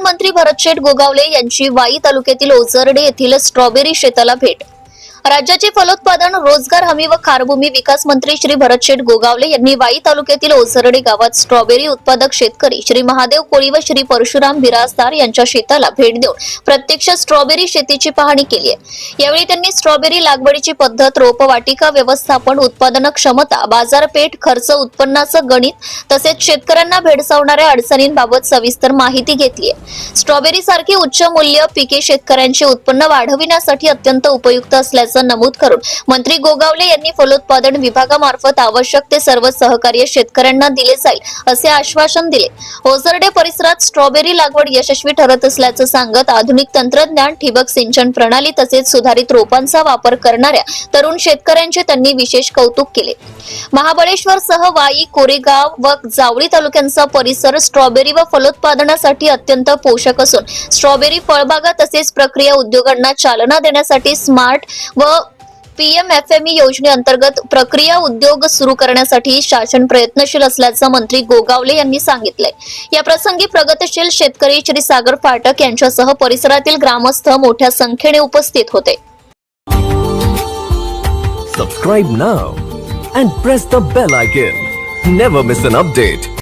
श्री भरतशेठ गोगावले यांची वाई तालुक्यातील ओझरडे येथील स्ट्रॉबेरी शेताला भेट राज्याचे फलोत्पादन रोजगार हमी व खारभूमी विकास मंत्री श्री भरतशेठ गोगावले यांनी वाई तालुक्यातील ओसरडे गावात स्ट्रॉबेरी उत्पादक शेतकरी श्री महादेव कोळी व श्री परशुराम बिराजदार यांच्या शेताला भेट देऊन प्रत्यक्ष स्ट्रॉबेरी शेतीची पाहणी केली आहे. यावेळी त्यांनी स्ट्रॉबेरी लागवडीची पद्धत रोपवाटिका व्यवस्थापन उत्पादन क्षमता बाजारपेठ खर्च उत्पन्नाचं गणित तसेच शेतकऱ्यांना भेडसावणाऱ्या अडचणींबाबत सविस्तर माहिती घेतली आहे. स्ट्रॉबेरी सारखी उच्च मूल्य पिके शेतकऱ्यांचे उत्पन्न वाढविण्यासाठी अत्यंत उपयुक्त असल्याचं असल्याचं नमूद करून मंत्री गोगावले यांनी फलोत्पादन विभागामार्फत आवश्यक ते सर्व सहकार्य शेतकऱ्यांना दिले जाईल असे आश्वासन दिले. ओसरडे परिसरात स्ट्रॉबेरी लागवड यशस्वी ठरत असल्याचं सांगत आधुनिक तंत्रज्ञान ठिबक सिंचन प्रणाली तसेच सुधारित रोपांचा वापर करणाऱ्या तरुण शेतकऱ्यांचे त्यांनी विशेष कौतुक केले. महाबळेश्वर सह वाई कोरेगाव व जावळी तालुक्यांचा परिसर स्ट्रॉबेरी व फलोत्पादनासाठी अत्यंत पोषक असून स्ट्रॉबेरी फळबागा तसेच प्रक्रिया उद्योगांना चालना देण्यासाठी स्मार्ट व पीएमएफएमई योजनेअंतर्गत प्रक्रिया उद्योग सुरू करण्यासाठी शासन प्रयत्नशील असल्याचं मंत्री गोगावले यांनी सांगितलंय. या प्रसंगी प्रगतशील शेतकरी श्री सागर फाटक यांच्यासह परिसरातील ग्रामस्थ मोठ्या संख्येने उपस्थित होते. Subscribe now and press the bell icon never miss an update